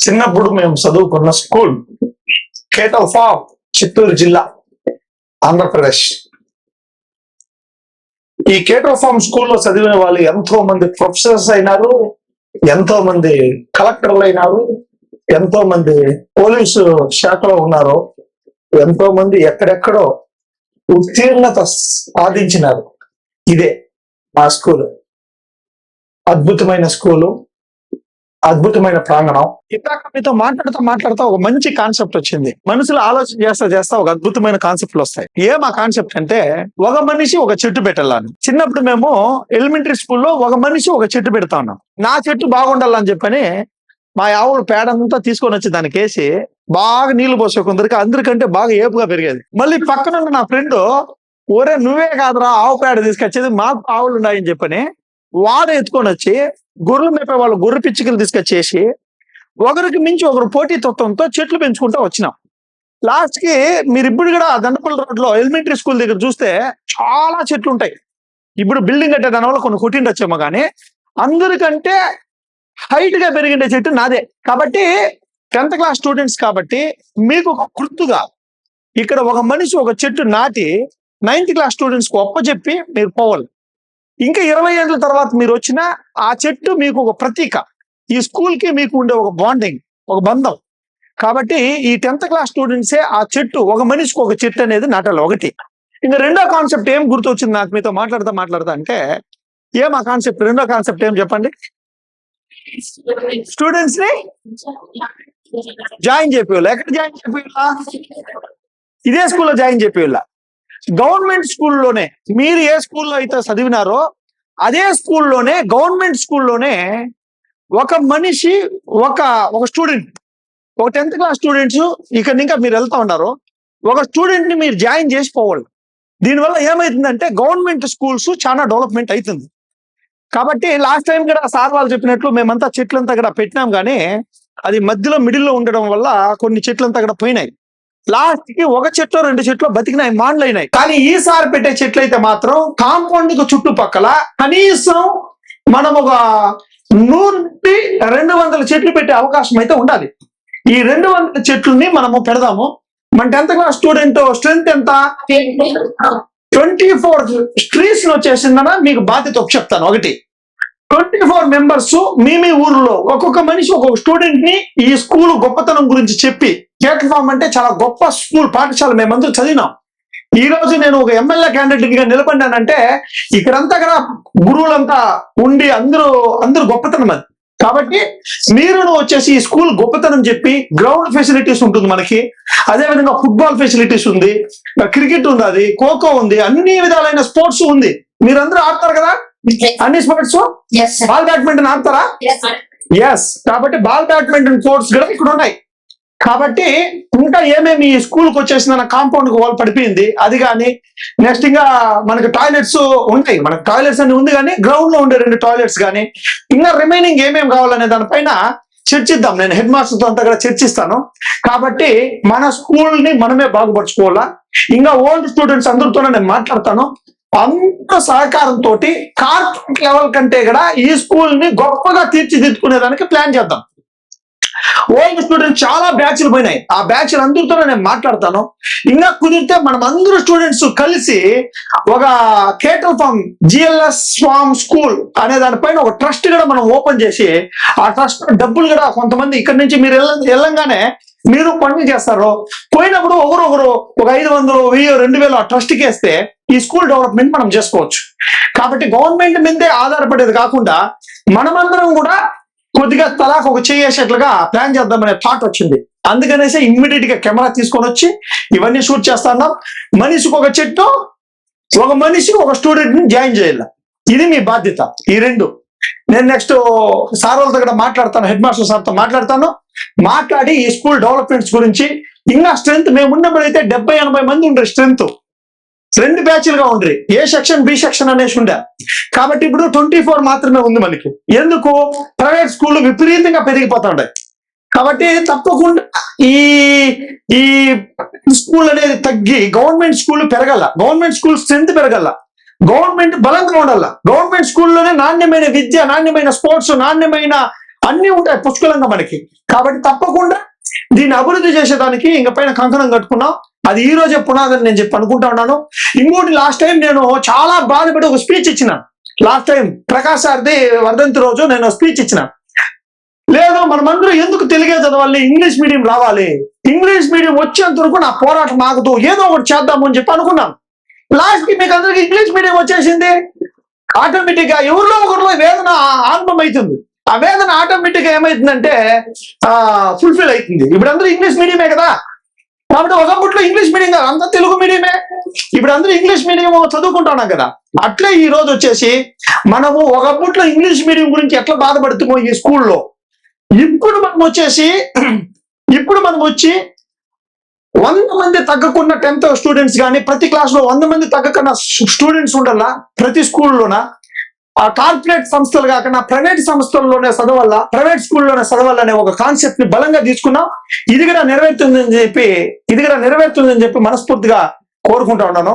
చిన్నప్పుడు మేము చదువుకున్న స్కూల్ కేటల్ ఫామ్ చిత్తూరు జిల్లా ఆంధ్రప్రదేశ్. ఈ కేటల్ ఫామ్ స్కూల్లో చదివిన వాళ్ళు ఎంతో మంది ప్రొఫెసర్స్ అయినారు ఎంతో మంది కలెక్టర్లు అయినారు ఎంతో మంది పోలీసు శాఖలో ఉన్నారు ఎంతో మంది ఎక్కడెక్కడో ఉత్తీర్ణత సాధించినారు. ఇదే మా స్కూల్. అద్భుతమైన స్కూలు. అద్భుతమైన ప్రాంగణం. ఇందాక మీతో మాట్లాడుతూ మాట్లాడుతూ ఒక మంచి కాన్సెప్ట్ వచ్చింది. మనుషులు ఆలోచన చేస్తా చేస్తా ఒక అద్భుతమైన కాన్సెప్ట్లు వస్తాయి. ఏం ఆ కాన్సెప్ట్ అంటే ఒక మనిషి ఒక చెట్టు పెట్టాలని. చిన్నప్పుడు మేము ఎలిమెంటరీ స్కూల్లో ఒక మనిషి ఒక చెట్టు పెడతా ఉన్నాం. నా చెట్టు బాగుండాలని చెప్పని మా ఆవులు పేడ అంతా తీసుకొని వచ్చి దానికి వేసి బాగా నీళ్ళు పోసే కొందరికి అందరికంటే బాగా ఏపుగా పెరిగేది. మళ్ళీ పక్కన ఉన్న నా ఫ్రెండ్ ఒరే నువ్వే కాదురా ఆవు పేడ తీసుకొచ్చేది మాకు ఆవులు ఉన్నాయని చెప్పని వాడ ఎత్తుకొని వచ్చి గొర్రెలు మేపే వాళ్ళు గొర్రె పిచ్చికలు తీసుకొచ్చేసి ఒకరికి మించి ఒకరు పోటీ తత్వంతో చెట్లు పెంచుకుంటూ వచ్చినాం. లాస్ట్కి మీరు ఇప్పుడు కూడా దండపల్లి రోడ్లో ఎలిమెంటరీ స్కూల్ దగ్గర చూస్తే చాలా చెట్లు ఉంటాయి. ఇప్పుడు బిల్డింగ్ కట్టే దాని వల్ల కొన్ని కొట్టిండొచ్చేమో కానీ అందరికంటే హైట్గా పెరిగిండే చెట్టు నాదే. కాబట్టి టెన్త్ క్లాస్ స్టూడెంట్స్ కాబట్టి మీకు ఒక గుర్తుగా ఇక్కడ ఒక మనిషి ఒక చెట్టు నాటి నైన్త్ క్లాస్ స్టూడెంట్స్కు ఒప్పచెప్పి మీరు పోవాలి. ఇంకా ఇరవై ఏళ్ళ తర్వాత మీరు వచ్చినా ఆ చెట్టు మీకు ఒక ప్రతీక. ఈ స్కూల్కి మీకు ఉండే ఒక బాండింగ్ ఒక బంధం. కాబట్టి ఈ టెన్త్ క్లాస్ స్టూడెంట్సే ఆ చెట్టు ఒక మనిషికి ఒక చెట్టు అనేది నాటాలి ఒకటి. ఇంకా రెండో కాన్సెప్ట్ ఏం గుర్తొచ్చింది నాకు మీతో మాట్లాడతా మాట్లాడతా అంటే ఏం ఆ కాన్సెప్ట్ రెండో కాన్సెప్ట్ ఏం చెప్పండి? స్టూడెంట్స్ని జాయిన్ చెప్పేవాళ్ళు ఎక్కడ జాయిన్ చెప్పేవాళ్ళ ఇదే స్కూల్లో జాయిన్ చెప్పేవాళ్ళ గవర్నమెంట్ స్కూల్లోనే మీరు ఏ స్కూల్లో అయితే చదివినారో అదే స్కూల్లోనే గవర్నమెంట్ స్కూల్లోనే ఒక మనిషి ఒక ఒక స్టూడెంట్ ఒక టెన్త్ క్లాస్ స్టూడెంట్స్ ఇక్కడ ఇంకా మీరు వెళ్తా ఉన్నారు. ఒక స్టూడెంట్ని మీరు జాయిన్ చేసిపోవాలి దీనివల్ల ఏమైతుందంటే గవర్నమెంట్ స్కూల్స్ చాలా డెవలప్మెంట్ అవుతుంది. కాబట్టి లాస్ట్ టైం కూడా సార్ వాళ్ళు చెప్పినట్లు మేమంతా చెట్లంతా కూడా పెట్టినాం కానీ అది మధ్యలో మిడిల్లో ఉండడం వల్ల కొన్ని చెట్లంతా కూడా పోయినాయి. లాస్ట్కి ఒక చెట్టు రెండు చెట్లు బతికినాయి మాండ్లు అయినాయి కానీ ఈసారి పెట్టే చెట్లు అయితే మాత్రం కాంపౌండ్కు చుట్టుపక్కల కనీసం మనం ఒక నూటి రెండు వందల చెట్లు పెట్టే అవకాశం అయితే ఉండాలి. ఈ రెండు వందల చెట్లని మనము పెడదాము. మన టెన్త్ క్లాస్ స్టూడెంట్ స్ట్రెంత్ ఎంత? ట్వంటీ ఫోర్ స్ట్రీట్స్ వచ్చేసిందన మీకు బాధ్యత ఒక చెప్తాను ఒకటి. ట్వంటీ ఫోర్ మెంబర్స్ మీ మీ ఊర్లో. ఒక్కొక్క మనిషి ఒక్కొక్క స్టూడెంట్ని ఈ స్కూల్ గొప్పతనం గురించి చెప్పి ప్లాట్ఫామ్ అంటే చాలా గొప్ప స్కూల్ పాఠశాల మేమందరూ చదివినాం. ఈ రోజు నేను ఒక ఎమ్మెల్యే క్యాండిడేట్గా నిలబడ్డానంటే ఇక్కడంతా కదా గురువులంతా ఉండి అందరూ అందరూ గొప్పతనం అది. కాబట్టి మీరు వచ్చేసి ఈ స్కూల్ గొప్పతనం చెప్పి గ్రౌండ్ ఫెసిలిటీస్ ఉంటుంది మనకి. అదే విధంగా ఫుట్బాల్ ఫెసిలిటీస్ ఉంది క్రికెట్ ఉంది అది ఖోఖో ఉంది అన్ని విధాలైన స్పోర్ట్స్ ఉంది. మీరందరూ ఆడతారు కదా? అన్ని స్పోర్ట్స్. బాల్ బ్యాడ్మింటన్ ఆడతారా. ఎస్ కాబట్టి బాల్ బ్యాడ్మింటన్ కోర్ట్స్ కూడా ఇక్కడ ఉన్నాయి. కాబట్టి ఇంకా ఏమేమి ఈ స్కూల్కి వచ్చేసిన కాంపౌండ్కు వాల్ పడిపోయింది. అది కానీ నెక్స్ట్ ఇంకా మనకి టాయిలెట్స్ ఉంటాయి. మనకి టాయిలెట్స్ అని ఉంది కానీ గ్రౌండ్లో ఉండే రెండు టాయిలెట్స్ కానీ ఇంకా రిమైనింగ్ ఏమేమి కావాలనే దానిపైన చర్చిద్దాం. నేను హెడ్ మాస్టర్తో అంతా కూడా చర్చిస్తాను. కాబట్టి మన స్కూల్ని మనమే బాగుపరచుకోవాలా? ఇంకా ఓల్డ్ స్టూడెంట్స్ అందరితోనే నేను మాట్లాడతాను. అంత సహకారంతో కార్పొరేట్ లెవెల్ కంటే కూడా ఈ స్కూల్ని గొప్పగా తీర్చిదిద్దుకునేదానికి ప్లాన్ చేద్దాం. ఓల్డ్ స్టూడెంట్స్ చాలా బ్యాచ్లు పోయినాయి. ఆ బ్యాచ్లు అందరితో నేను మాట్లాడతాను. ఇంకా కుదిరితే మనం అందరూ స్టూడెంట్స్ కలిసి ఒక cattle farm GLS farm school అనే దానిపైన ఒక ట్రస్ట్ కూడా మనం ఓపెన్ చేసి ఆ ట్రస్ట్ డబ్బులు కూడా కొంతమంది ఇక్కడ నుంచి మీరు వెళ్ళంగానే మీరు పని చేస్తారు. పోయినప్పుడు ఒకరు ఒక ఐదు వందలు వెయ్యి రెండు వేలు ఆ ట్రస్ట్కి వేస్తే ఈ స్కూల్ డెవలప్మెంట్ మనం చేసుకోవచ్చు. కాబట్టి గవర్నమెంట్ మీదే ఆధారపడేది కాకుండా మనమందరం కూడా కొద్దిగా తలాకు ఒక చేసేట్లుగా ప్లాన్ చేద్దామనే థాట్ వచ్చింది. అందుకనేసి ఇమ్మీడియట్గా కెమెరా తీసుకొని వచ్చి ఇవన్నీ షూట్ చేస్తున్నాం మనిషికి ఒక చెట్టు ఒక మనిషి ఒక స్టూడెంట్ని జాయిన్ చేయాలి. ఇది మీ బాధ్యత. ఈ రెండు. నేను నెక్స్ట్ సార్ వాళ్ళతో కూడా మాట్లాడతాను హెడ్ మాస్టర్ సార్తో మాట్లాడతాను. మాట్లాడి ఈ స్కూల్ డెవలప్మెంట్స్ గురించి ఇంకా స్ట్రెంత్ మేము ఉన్నప్పుడైతే డెబ్బై ఎనభై మంది ఉండే స్ట్రెంత్ రెండు బ్యాచ్లుగా ఉండ్రి ఏ సెక్షన్ బి సెక్షన్ అనేసి ఉండే కాబట్టి ఇప్పుడు ట్వంటీ ఫోర్ మాత్రమే ఉంది మనకి. ఎందుకు? ప్రైవేట్ స్కూళ్ళు విపరీతంగా పెరిగిపోతుంటాయి కాబట్టి తప్పకుండా ఈ ఈ స్కూల్ అనేది తగ్గి గవర్నమెంట్ స్కూల్ పెరగల గవర్నమెంట్ స్కూల్ స్ట్రెంత్ పెరగల గవర్నమెంట్ బలంగా ఉండాల గవర్నమెంట్ స్కూల్లోనే నాణ్యమైన విద్య నాణ్యమైన స్పోర్ట్స్ నాణ్యమైన అన్ని ఉంటాయి పుష్కలంగా మనకి. కాబట్టి తప్పకుండా దీన్ని అభివృద్ధి చేసేదానికి ఇంక పైన కంకణం కట్టుకున్నాం. అది ఈ రోజే పునాదని నేను చెప్పి అనుకుంటా ఉన్నాను. ఇంకోటి లాస్ట్ టైం నేను చాలా బాధపడి ఒక స్పీచ్ ఇచ్చిన. లాస్ట్ టైం ప్రకాష్ సార్ది వర్ధంతి రోజు నేను స్పీచ్ ఇచ్చిన. లేదు మనమందరూ ఎందుకు తెలుగే చదవాలి ఇంగ్లీష్ మీడియం రావాలి? ఇంగ్లీష్ మీడియం వచ్చేంత వరకు నా పోరాటం ఆగుతూ ఏదో ఒకటి చేద్దాము అని చెప్పి అనుకున్నాను లాస్ట్కి మీకు అందరికి ఇంగ్లీష్ మీడియం వచ్చేసింది. ఆటోమేటిక్గా ఎవరిలో ఒకరిలో వేదన ఆరంభం అవేదన ఆ వేదన ఆటోమేటిక్ ఏమైతుందంటే ఫుల్ఫిల్ అవుతుంది. ఇప్పుడు అందరూ ఇంగ్లీష్ మీడియమే కదా? కాబట్టి ఒకప్పట్లో ఇంగ్లీష్ మీడియం కాదు అంతా తెలుగు మీడియమే ఇప్పుడు అందరూ ఇంగ్లీష్ మీడియం చదువుకుంటున్నాం కదా? అట్లే ఈ రోజు వచ్చేసి మనము ఒకప్పట్లో ఇంగ్లీష్ మీడియం గురించి ఎట్లా బాధపడుతున్నామో ఈ స్కూల్లో. ఇప్పుడు మనం వచ్చేసి ఇప్పుడు మనం వచ్చి వంద మంది తగ్గకుండా టెన్త్ స్టూడెంట్స్ కానీ ప్రతి క్లాస్లో వంద మంది తగ్గకుండా స్టూడెంట్స్ ఉండాలా? ప్రతి స్కూల్లోన? కార్పొరేట్ సంస్థలు కాకుండా ప్రైవేట్ సంస్థల్లోనే చదవాల? ప్రైవేట్ స్కూల్లోనే చదవాలనే ఒక కాన్సెప్ట్ని బలంగా తీసుకున్నాం. ఇది కూడా నెరవేరుతుందని చెప్పి ఇది కూడా నెరవేరుతుందని చెప్పి మనస్ఫూర్తిగా కోరుకుంటా ఉన్నాను.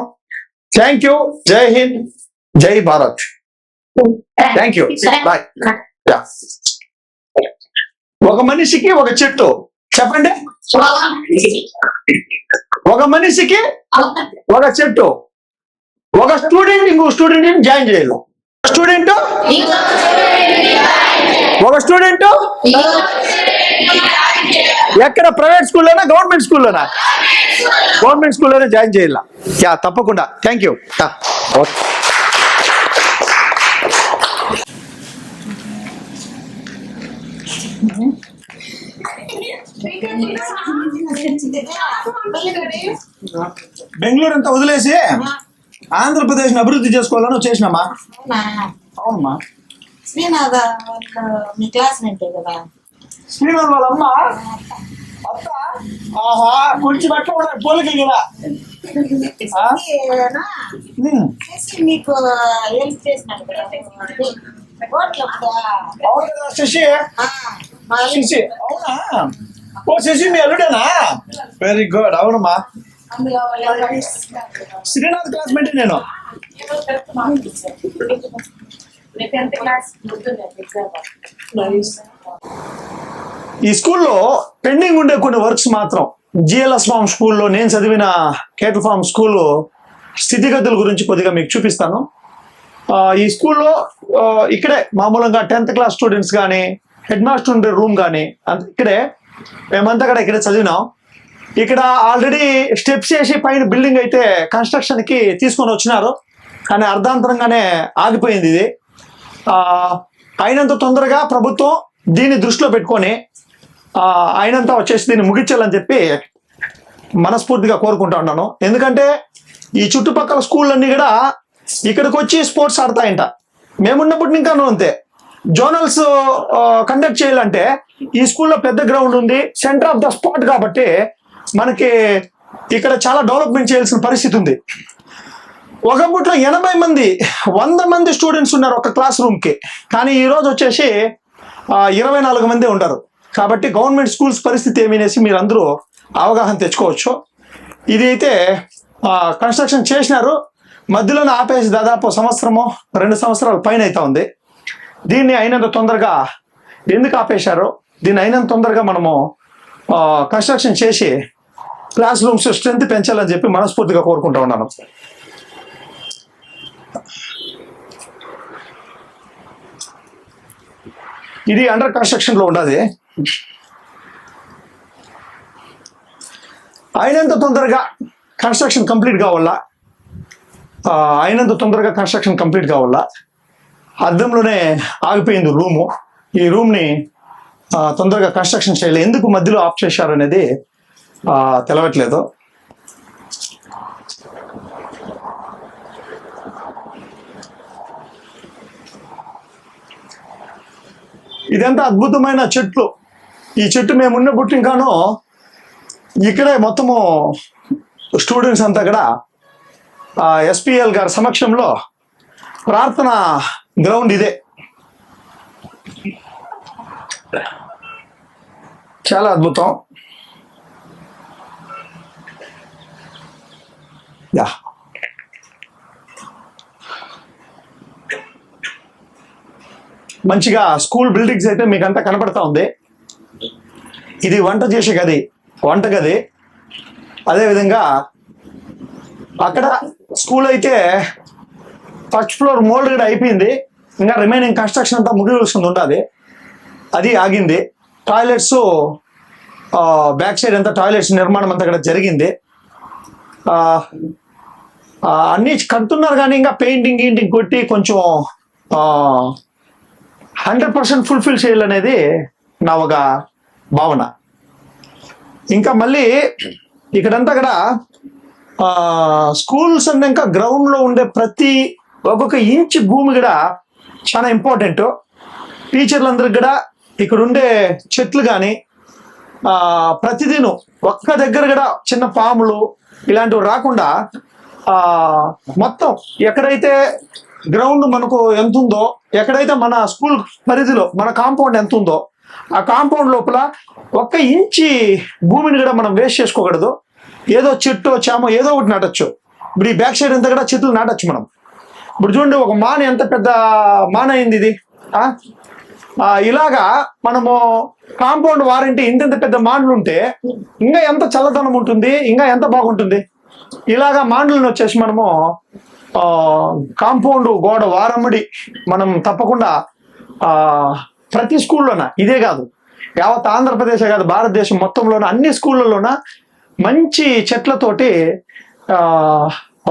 థ్యాంక్ యూ జై హింద్ జై భారత్ థ్యాంక్ యూ బాయ్ ఒక మనిషికి ఒక చెట్టు. చెప్పండి. ఒక మనిషికి ఒక చెట్టు. ఒక స్టూడెంట్ ఇంకో స్టూడెంట్ జాయిన్ చేయాలి. స్టూడెంట్? ఒక స్టూడెంట్? ఎక్కడ ప్రైవేట్ స్కూల్లోనా గవర్నమెంట్ స్కూల్లోనా? గవర్నమెంట్ స్కూల్లోనే జాయిన్ చేయాల? యా తప్పకుండా. థ్యాంక్ యూ బెంగళూరు అంతా వదిలేసి? ఆంధ్రప్రదేశ్ అభివృద్ధి చేసుకోవాలని వచ్చేసినామా అవునమ్మా. శ్రీనాథ వాళ్ళ మీ క్లాస్మేట్ కదా? శ్రీనాథ్ వాళ్ళ అమ్మ అత్త? ఆహా కొంచెం అట్లా ఉన్నాయి పోలికలు కదా మీకు హెల్ప్ చేసినాడు అవును కదా శశి? శశి అవునా? ఓ శశి మీ అల్లుడేనా? వెరీ గుడ్ అవునమ్మా. శ్రీనాథ్ క్లాస్మేట్ నేను. ఈ స్కూల్లో పెండింగ్ ఉండే కొన్ని వర్క్స్ మాత్రం జిఎల్ఎస్ ఫార్మ్ స్కూల్లో నేను చదివిన కేటల్ ఫార్మ్ స్కూల్ స్థితిగతుల గురించి కొద్దిగా మీకు చూపిస్తాను. ఆ, ఈ స్కూల్లో ఇక్కడే మామూలుగా టెన్త్ క్లాస్ స్టూడెంట్స్ కానీ హెడ్ మాస్టర్ ఉండే రూమ్ కానీ అంత ఇక్కడే మేమంతా కూడా ఇక్కడే చదివినాం. ఇక్కడ ఆల్రెడీ స్టెప్స్ వేసి పైన బిల్డింగ్ అయితే కన్స్ట్రక్షన్కి తీసుకొని వచ్చినారు. కానీ అర్ధాంతరంగానే ఆగిపోయింది ఇది. అయినంత తొందరగా ప్రభుత్వం దీన్ని దృష్టిలో పెట్టుకొని ఆ, అయినంత వచ్చేసి దీన్ని ముగించాలని చెప్పి మనస్ఫూర్తిగా కోరుకుంటా ఉన్నాను. ఎందుకంటే ఈ చుట్టుపక్కల స్కూళ్ళన్నీ కూడా ఇక్కడికి వచ్చి స్పోర్ట్స్ ఆడతాయంట. మేమున్నప్పుడు ఇంకా అంతే. జోనల్స్ కండక్ట్ చేయాలంటే ఈ స్కూల్లో పెద్ద గ్రౌండ్ ఉంది. సెంటర్ ఆఫ్ ద స్పాట్ కాబట్టి మనకి ఇక్కడ చాలా డెవలప్మెంట్ చేయాల్సిన పరిస్థితి ఉంది. ఒకప్పట్లో ఎనభై మంది వంద మంది స్టూడెంట్స్ ఉన్నారు ఒక క్లాస్ రూమ్కి కానీ ఈరోజు వచ్చేసి ఇరవై నాలుగు మంది ఉంటారు. కాబట్టి గవర్నమెంట్ స్కూల్స్ పరిస్థితి ఏమనేసి మీరు అందరూ అవగాహన తెచ్చుకోవచ్చు. ఇది అయితే కన్స్ట్రక్షన్ చేసినారు. మధ్యలోనే ఆపేసి దాదాపు సంవత్సరము రెండు సంవత్సరాల పైన అయితే ఉంది. దీన్ని అయినంత తొందరగా ఎందుకు ఆపేశారు? దీన్ని అయినంత తొందరగా మనము కన్స్ట్రక్షన్ చేసి క్లాస్ రూమ్స్ స్ట్రెంత్ పెంచాలని చెప్పి మనస్ఫూర్తిగా కోరుకుంటా ఉన్నాను. ఇది అండర్ కన్స్ట్రక్షన్లో ఉండదు. అయినంత తొందరగా కన్స్ట్రక్షన్ కంప్లీట్ కావాలా? అయినంత తొందరగా కన్స్ట్రక్షన్ కంప్లీట్ కావాలా? అద్దంలోనే ఆగిపోయింది రూము ఈ రూమ్ని తొందరగా కన్స్ట్రక్షన్ చేయాలి ఎందుకు మధ్యలో ఆఫ్ చేశారు అనేది తెలవట్లేదు. ఇదంతా అద్భుతమైన చెట్లు? ఈ చెట్టు మేము ఉన్న పుట్టింకాను ఇక్కడే మొత్తము స్టూడెంట్స్ అంతా కూడా ఎస్పిఎల్ గారి సమక్షంలో ప్రార్థన గ్రౌండ్ ఇదే. చాలా అద్భుతం. యా. మంచిగా స్కూల్ బిల్డింగ్స్ అయితే మీకు అంతా కనపడతా ఉంది. ఇది వంట చేసే గది వంట గది. అదేవిధంగా అక్కడ స్కూల్ అయితే ఫస్ట్ ఫ్లోర్ మోల్డ్ కూడా అయిపోయింది. ఇంకా రిమైనింగ్ కన్స్ట్రక్షన్ అంతా ముగిస్తుంది ఉండాలి. అది ఆగింది. టాయిలెట్స్ బ్యాక్ సైడ్ అంతా టాయిలెట్స్ నిర్మాణం అంతా కూడా జరిగింది. అన్ని కడుతున్నారు కానీ ఇంకా పెయింటింగ్ గీంటింగ్ కొట్టి కొంచెం హండ్రెడ్ పర్సెంట్ ఫుల్ఫిల్ చేయాలనేది నా ఒక భావన. ఇంకా మళ్ళీ ఇక్కడంతా కూడా స్కూల్స్ అన్నాక ఇంకా గ్రౌండ్లో ఉండే ప్రతి ఒక్కొక్క ఇంచ్ భూమి కూడా చాలా ఇంపార్టెంట్. టీచర్లందరికి కూడా ఇక్కడ ఉండే చెట్లు కానీ ప్రతిదినం ఒక్క దగ్గర కూడా చిన్న పాములు ఇలాంటివి రాకుండా ఆ మొత్తం ఎక్కడైతే గ్రౌండ్ మనకు ఎంత ఉందో ఎక్కడైతే మన స్కూల్ పరిధిలో మన కాంపౌండ్ ఎంత ఉందో ఆ కాంపౌండ్ లోపల ఒక్క ఇంచి భూమిని కూడా మనం వేస్ట్ చేసుకోకూడదు. ఏదో చెట్టు చేమో ఏదో ఒకటి నాటొచ్చు. ఇప్పుడు ఈ బ్యాక్ సైడ్ అంతా కూడా చెట్లు నాటొచ్చు మనం. ఇప్పుడు చూడండి ఒక మాన ఎంత పెద్ద మాన అయింది ఇది. ఆ? ఇలాగా మనము కాంపౌండ్ వారంటీ ఇంత పెద్ద మానలు ఉంటే ఇంకా ఎంత చల్లదనం ఉంటుంది ఇంకా ఎంత బాగుంటుంది? ఇలాగా మాండ్లను వచ్చేసి మనము కాంపౌండ్ గోడ వారమ్మడి మనం తప్పకుండా ప్రతి స్కూల్లోన ఇదే కాదు. యావత్ ఆంధ్రప్రదేశ్ కాదు భారతదేశం మొత్తంలోన అన్ని స్కూళ్ళలోన మంచి చెట్లతోటి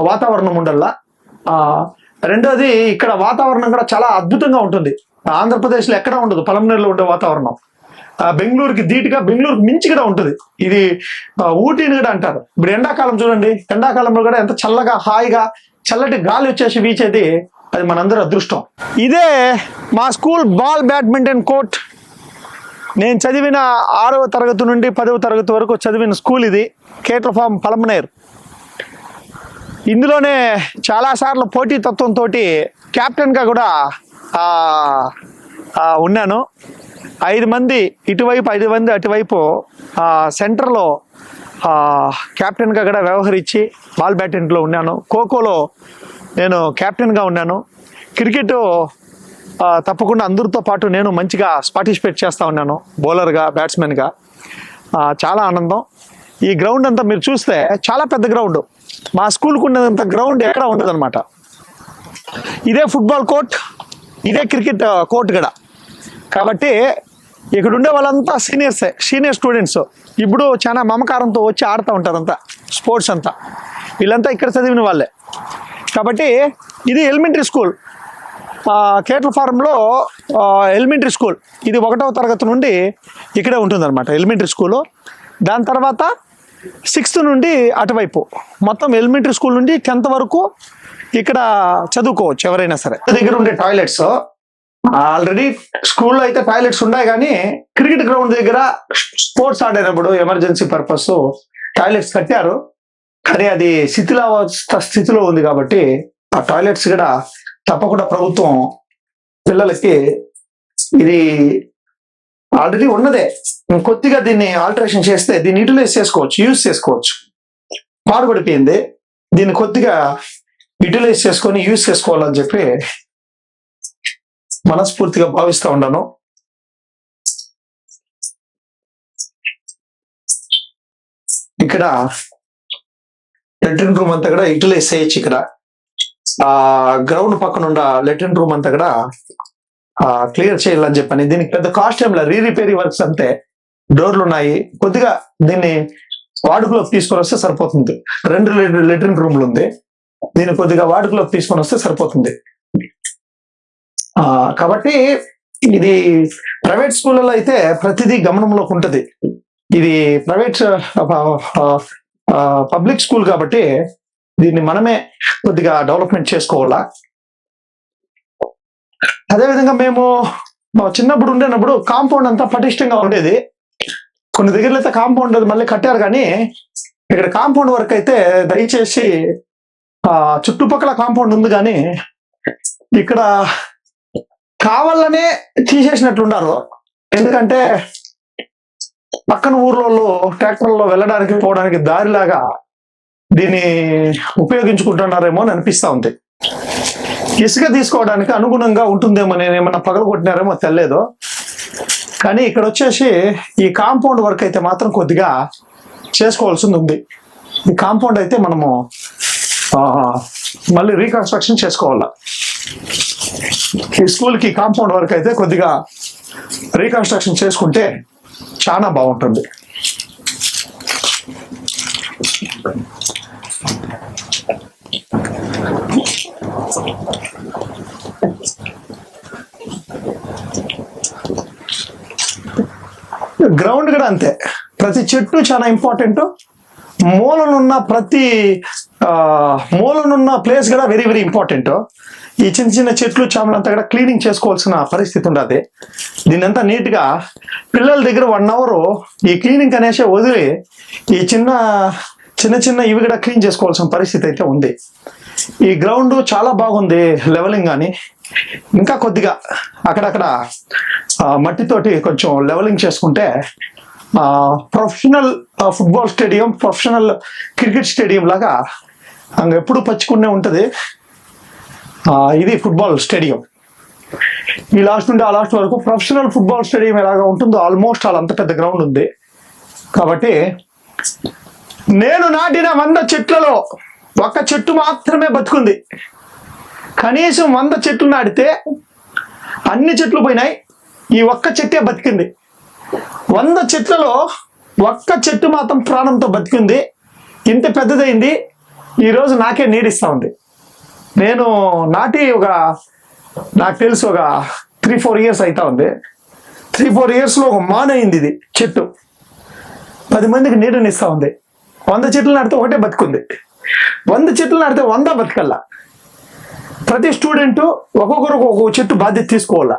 వాతావరణం ఉండల్లా. రెండోది ఇక్కడ వాతావరణం కూడా చాలా అద్భుతంగా ఉంటుంది. ఆంధ్రప్రదేశ్లో ఎక్కడ ఉండదు పలంనేరులో ఉండే వాతావరణం. బెంగళూరుకి ధీటుగా బెంగళూరుకి మించి కూడా ఉంటుంది. ఇది ఊటీని కూడా అంటారు. ఇప్పుడు ఎండాకాలం చూడండి ఎండాకాలంలో కూడా ఎంత చల్లగా హాయిగా చల్లటి గాలి వచ్చేసి వీచేది అది మనందరి అదృష్టం. ఇదే మా స్కూల్ బాల్ బ్యాడ్మింటన్ కోర్ట్. నేను చదివిన ఆరవ తరగతి నుండి పదవ తరగతి వరకు చదివిన స్కూల్ ఇది కేట్ల ఫామ్ పలమనేర్. ఇందులోనే చాలాసార్లు పోటీ తత్వంతో క్యాప్టెన్గా కూడా ఉన్నాను. ఐదు మంది ఇటువైపు ఐదు మంది అటువైపు ఆ, సెంటర్లో క్యాప్టెన్గా కూడా వ్యవహరించి బాల్ బ్యాటింగ్లో ఉన్నాను. ఖోఖోలో నేను క్యాప్టెన్గా ఉన్నాను. క్రికెట్ తప్పకుండా అందరితో పాటు నేను మంచిగా పార్టిసిపేట్ చేస్తూ ఉన్నాను. బౌలర్గా బ్యాట్స్మెన్గా చాలా ఆనందం. ఈ గ్రౌండ్ అంతా మీరు చూస్తే చాలా పెద్ద గ్రౌండ్ మా స్కూల్కి ఉన్నంత గ్రౌండ్ ఎక్కడ ఉండదన్నమాట. ఇదే ఫుట్బాల్ కోర్ట్ ఇదే క్రికెట్ కోర్ట్ కూడా. కాబట్టి ఇక్కడ ఉండే వాళ్ళంతా సీనియర్సే సీనియర్ స్టూడెంట్స్ ఇప్పుడు చాలా మమకారంతో వచ్చి ఆడుతూ ఉంటారు అంతా స్పోర్ట్స్ అంతా. వీళ్ళంతా ఇక్కడ చదివిన వాళ్ళే. కాబట్టి ఇది ఎలిమెంటరీ స్కూల్ కేట్ల ఫారంలో ఎలిమెంటరీ స్కూల్ ఇది ఒకటవ తరగతి నుండి ఇక్కడే ఉంటుందన్నమాట ఎలిమెంటరీ స్కూలు దాని తర్వాత సిక్స్త్ నుండి అటువైపు. మొత్తం ఎలిమెంటరీ స్కూల్ నుండి టెన్త్ వరకు ఇక్కడ చదువుకోవచ్చు ఎవరైనా సరే. దగ్గర ఉండే టాయిలెట్స్ ఆల్రెడీ స్కూల్లో అయితే టాయిలెట్స్ ఉన్నాయి కానీ క్రికెట్ గ్రౌండ్ దగ్గర స్పోర్ట్స్ ఆడేటప్పుడు ఎమర్జెన్సీ పర్పస్ టాయిలెట్స్ కట్టారు. కానీ అది శిథిలావస్థ స్థితిలో ఉంది కాబట్టి ఆ టాయిలెట్స్ కూడా తప్పకుండా ప్రభుత్వం పిల్లలకి ఇది ఆల్రెడీ ఉన్నదే. కొద్దిగా దీన్ని ఆల్టరేషన్ చేస్తే దీన్ని యూటిలైజ్ చేసుకోవచ్చు యూజ్ చేసుకోవచ్చు. పాడుపడిపోయింది. దీన్ని కొద్దిగా యూటిలైజ్ చేసుకొని యూజ్ చేసుకోవాలని చెప్పి మనస్ఫూర్తిగా భావిస్తా ఉన్నాను. ఇక్కడ లెట్రిన్ రూమ్ అంతా కూడా యూటిలైజ్ చేయొచ్చు ఇక్కడ. ఆ గ్రౌండ్ పక్కన ఉన్న లెట్రిన్ రూమ్ అంతా కూడా క్లియర్ చేయాలని చెప్పని. దీనికి పెద్ద కాస్ట్ ఏం లేదు. రీ రిపేరీ వర్క్స్ అంతే. డోర్లు ఉన్నాయి. కొద్దిగా దీన్ని వాడుకలోకి తీసుకొని వస్తే సరిపోతుంది. రెండు లెట్రిన్ రూమ్లు ఉంది. దీన్ని కొద్దిగా వాడుకలోకి తీసుకొని వస్తే సరిపోతుంది. కాబట్టి ఇది ప్రైవేట్ స్కూళ్ళలో అయితే ప్రతిదీ గమనంలోకి ఉంటుంది. ఇది ప్రైవేట్ పబ్లిక్ స్కూల్ కాబట్టి దీన్ని మనమే కొద్దిగా డెవలప్మెంట్ చేసుకోవాలా? అదేవిధంగా మేము మా చిన్నప్పుడు ఉండేటప్పుడు కాంపౌండ్ అంతా పటిష్టంగా ఉండేది. కొన్ని దగ్గరలో అయితే కాంపౌండ్ అది మళ్ళీ కట్టారు కానీ ఇక్కడ కాంపౌండ్ వర్క్ అయితే దయచేసి ఆ చుట్టుపక్కల కాంపౌండ్ ఉంది కానీ ఇక్కడ కావాలనే తీసేసినట్లున్నారు. ఎందుకంటే పక్కన ఊర్లలో ట్రాక్టర్లో వెళ్ళడానికి పోవడానికి దారిలాగా దీన్ని ఉపయోగించుకుంటున్నారేమో అని అనిపిస్తా ఉంది. ఇసుక తీసుకోవడానికి అనుగుణంగా ఉంటుందేమో నేను ఏమన్నా పగలు కొట్టినారేమో తెలియదు కానీ ఇక్కడ వచ్చేసి ఈ కాంపౌండ్ వర్క్ అయితే మాత్రం కొద్దిగా చేసుకోవాల్సింది ఉంది. ఈ కాంపౌండ్ అయితే మనము మళ్ళీ రీకన్స్ట్రక్షన్ చేసుకోవాలా. ఈ స్కూల్కి కాంపౌండ్ వర్క్ అయితే కొద్దిగా రీకన్స్ట్రక్షన్ చేసుకుంటే చాలా బాగుంటుంది. గ్రౌండ్ కూడా అంతే. ప్రతి చెట్టు చాలా ఇంపార్టెంట్ మూలనున్న ప్రతి మూలనున్న ప్లేస్ కూడా వెరీ వెరీ ఇంపార్టెంట్ ఈ చిన్న చిన్న చెట్లు చామలంతా కూడా క్లీనింగ్ చేసుకోవాల్సిన పరిస్థితి ఉండదు. దీని అంతా నీట్గా పిల్లల దగ్గర వన్ అవర్ ఈ క్లీనింగ్ అనేసి వదిలి ఈ చిన్న చిన్న చిన్న ఇవి కూడా క్లీన్ చేసుకోవాల్సిన పరిస్థితి అయితే ఉంది. ఈ గ్రౌండ్ చాలా బాగుంది లెవెలింగ్ కానీ ఇంకా కొద్దిగా అక్కడక్కడ మట్టితోటి కొంచెం లెవెలింగ్ చేసుకుంటే professional football stadium professional cricket stadium లాగా అంగ ఎప్పుడు పచ్చుకునే ఉంటుంది. ఇది ఫుట్బాల్ స్టేడియం ఈ లాస్ట్ నుండి ఆ లాస్ట్ వరకు ప్రొఫెషనల్ ఫుట్బాల్ స్టేడియం ఎలాగా ఉంటుందో ఆల్మోస్ట్ అలా అంత పెద్ద గ్రౌండ్ ఉంది. కాబట్టి నేను నాటిన వంద చెట్లలో ఒక చెట్టు మాత్రమే బతుకుంది. కనీసం వంద చెట్లు నాటితే అన్ని చెట్లు పోయినాయి. ఈ ఒక్క చెట్టే బతికింది. వంద చెట్లలో ఒక్క చెట్టు మాత్రం ప్రాణంతో బతికింది. ఇంత పెద్దదైంది. ఈరోజు నాకే నీడిస్తూ ఉంది. నేను నాటి ఒక నాకు తెలిసి ఒక త్రీ ఫోర్ ఇయర్స్ అవుతా ఉంది. త్రీ ఫోర్ ఇయర్స్లో ఒక మాన్ అయింది ఇది చెట్టు. పది మందికి నీడని ఇస్తూ ఉంది. వంద చెట్లు నాటితే ఒకటే బతుకుంది. వంద చెట్లు నాటితే వంద బతకల్లా. ప్రతి స్టూడెంట్ ఒక్కొక్కరు ఒక్కొక్క చెట్టు బాధ్యత తీసుకోవాలా.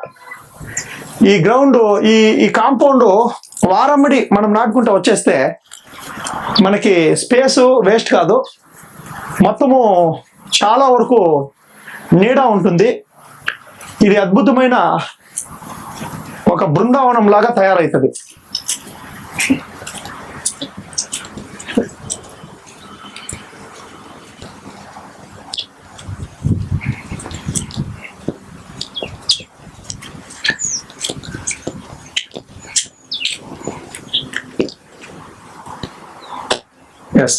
ఈ గ్రౌండ్ ఈ ఈ కాంపౌండ్ వారమ్మడి మనం నాటుకుంటూ వచ్చేస్తే మనకి స్పేస్ వేస్ట్ కాదు. మొత్తము చాలా వరకు నీడ ఉంటుంది. ఇది అద్భుతమైన ఒక బృందావనం లాగా తయారవుతుంది ఎస్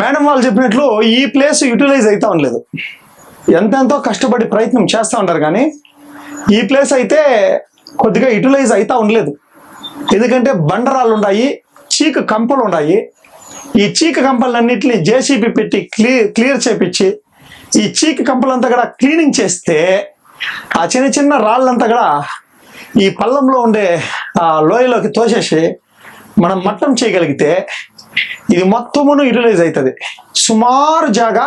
మేడం వాళ్ళు చెప్పినట్లు ఈ ప్లేస్ యూటిలైజ్ అవుతా ఉండలేదు. ఎంతెంతో కష్టపడి ప్రయత్నం చేస్తూ ఉంటారు కానీ ఈ ప్లేస్ అయితే కొద్దిగా యూటిలైజ్ అవుతా ఉండలేదు. ఎందుకంటే బండరాళ్ళు ఉన్నాయి చీక కంపలు ఉన్నాయి ఈ చీక కంపలన్నింటినీ జేసీబీ పెట్టి క్లియర్ క్లియర్ చేపించి ఈ చీక కంపలంతా కూడా క్లీనింగ్ చేస్తే ఆ చిన్న చిన్న రాళ్ళంతా కూడా ఈ పల్లంలో ఉండే ఆ లోయలోకి తోసేసి మనం మట్టం చేయగలిగితే ఇది మొత్తమును యూటిలైజ్ అవుతుంది. సుమారు జాగా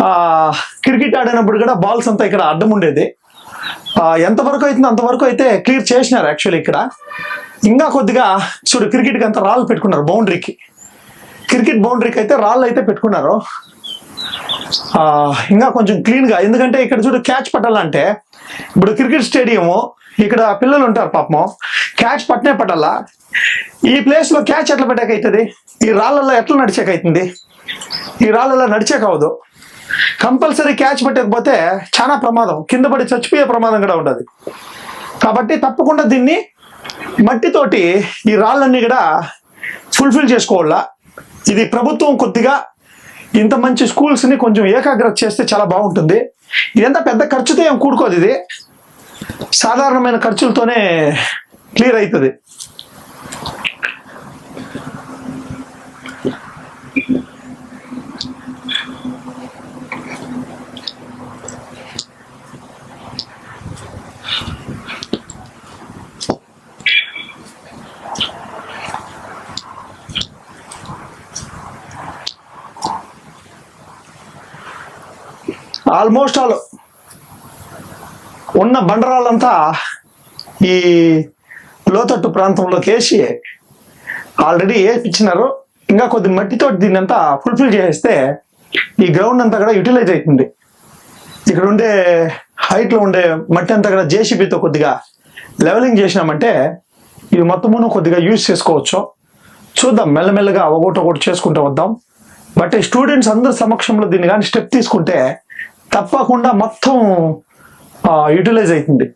ఆ, క్రికెట్ ఆడినప్పుడు కూడా బాల్స్ అంతా ఇక్కడ అడ్డం ఉండేది. ఎంతవరకు అవుతుందో అంతవరకు అయితే క్లియర్ చేసినారు యాక్చువల్లీ ఇక్కడ. ఇంకా కొద్దిగా చూడు క్రికెట్కి అంత రాళ్ళు పెట్టుకున్నారు బౌండరీకి. క్రికెట్ బౌండరీకి అయితే రాళ్ళు అయితే పెట్టుకున్నారు. ఇంకా కొంచెం క్లీన్గా ఎందుకంటే ఇక్కడ చూడు క్యాచ్ పట్టాలంటే ఇప్పుడు క్రికెట్ స్టేడియము ఇక్కడ పిల్లలు ఉంటారు పాపం. క్యాచ్ పట్టనే పట్టాలా? ఈ ప్లేస్లో క్యాచ్ ఎట్లా పెట్టాకైతుంది ఈ రాళ్ళల్లో ఎట్లా నడిచాకైతుంది ఈ రాళ్ళలో నడిచాకవదు కంపల్సరీ క్యాచ్ పెట్టకపోతే చాలా ప్రమాదం. కింద పడి చచ్చిపోయే ప్రమాదం కూడా ఉండదు. కాబట్టి తప్పకుండా దీన్ని మట్టితోటి ఈ రాళ్ళన్నీ కూడా ఫుల్ఫిల్ చేసుకోవాలా? ఇది ప్రభుత్వం కొద్దిగా ఇంత మంచి స్కూల్స్ని కొంచెం ఏకాగ్రత చేస్తే చాలా బాగుంటుంది. ఇదంతా పెద్ద ఖర్చుతో ఏం కూడుకోదు ఇది. సాధారణమైన ఖర్చులతోనే క్లియర్ అవుతుంది ఆల్మోస్ట్ ఆల్ ఉన్న బండరాళ్ళంతా ఈ లోతట్టు ప్రాంతంలోకి వేసి ఆల్రెడీ వేసిచ్చినారు ఇంకా కొద్ది మట్టితో దీన్ని అంతా ఫుల్ఫిల్ చేస్తే ఈ గ్రౌండ్ అంతా కూడా యూటిలైజ్ అవుతుంది. ఇక్కడ ఉండే హైట్లో లో ఉండే మట్టి అంతా కూడా జేసీబీతో కొద్దిగా లెవెలింగ్ చేసినామంటే ఇది మొత్తమును కొద్దిగా యూజ్ చేసుకోవచ్చు. చూద్దాం మెల్లమెల్లగా ఒకటి ఒకటి చేసుకుంటూ వద్దాం. బట్ స్టూడెంట్స్ అందరి సమక్షంలో దీన్ని కానీ స్టెప్ తీసుకుంటే తప్పకుండా మొత్తం యూటిలైజ్ అవుతుంది.